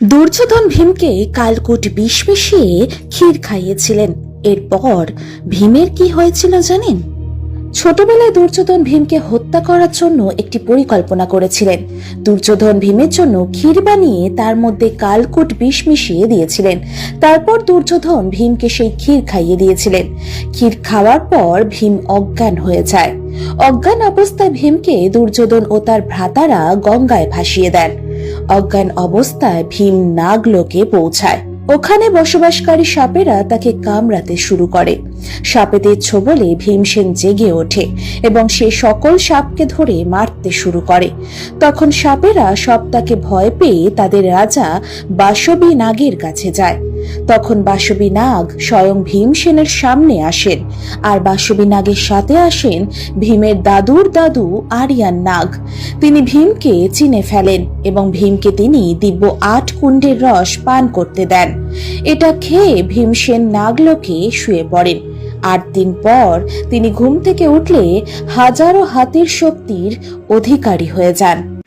দুর্যোধন ভীমকে কালকুট বিষ মিশিয়ে ক্ষীর খাইয়েছিলেন। এরপর ভীমের কি হয়েছিল জানেন? ছোটবেলায় দুর্যোধন ভীমকে হত্যা করার জন্য একটি পরিকল্পনা করেছিলেন। দুর্যোধন ভীমের জন্য ক্ষীর বানিয়ে তার মধ্যে কালকুট বিষ মিশিয়ে দিয়েছিলেন। তারপর দুর্যোধন ভীমকে সেই ক্ষীর খাইয়ে দিয়েছিলেন। ক্ষীর খাওয়ার পর ভীম অজ্ঞান হয়ে যায়। অজ্ঞান অবস্থায় ভীমকে দুর্যোধন ও তার ভ্রাতারা গঙ্গায় ভাসিয়ে দেন। অজ্ঞান অবস্থায় ভীম নাগলোকে পৌঁছায়। ওখানে বসবাসকারী সাপেরা তাকে কামড়াতে শুরু করে। সাপেদের ছোবলে ভীমসেন জেগে ওঠে এবং সে সকল সাপকে ধরে মারতে শুরু করে। তখন সাপেরা সব তাকে ভয় পেয়ে তাদের রাজা বাসবী নাগের কাছে যায়। তখন বাসবী নাগ স্বয়ং ভীমসেনের সামনে আসেন, আর বাসবী নাগের সাথে আসেন ভীমের দাদুর দাদু আরিয়ান নাগ। তিনি ভীমকে চিনে ফেলেন এবং ভীমকে তিনি দিব্য আট কুণ্ডের রস পান করতে দেন। এটা খেয়ে ভীমসেন নাগলোকে শুয়ে পড়েন। আট দিন পর তিনি ঘুম থেকে উঠলে হাজারো হাতির শক্তির অধিকারী হয়ে যান।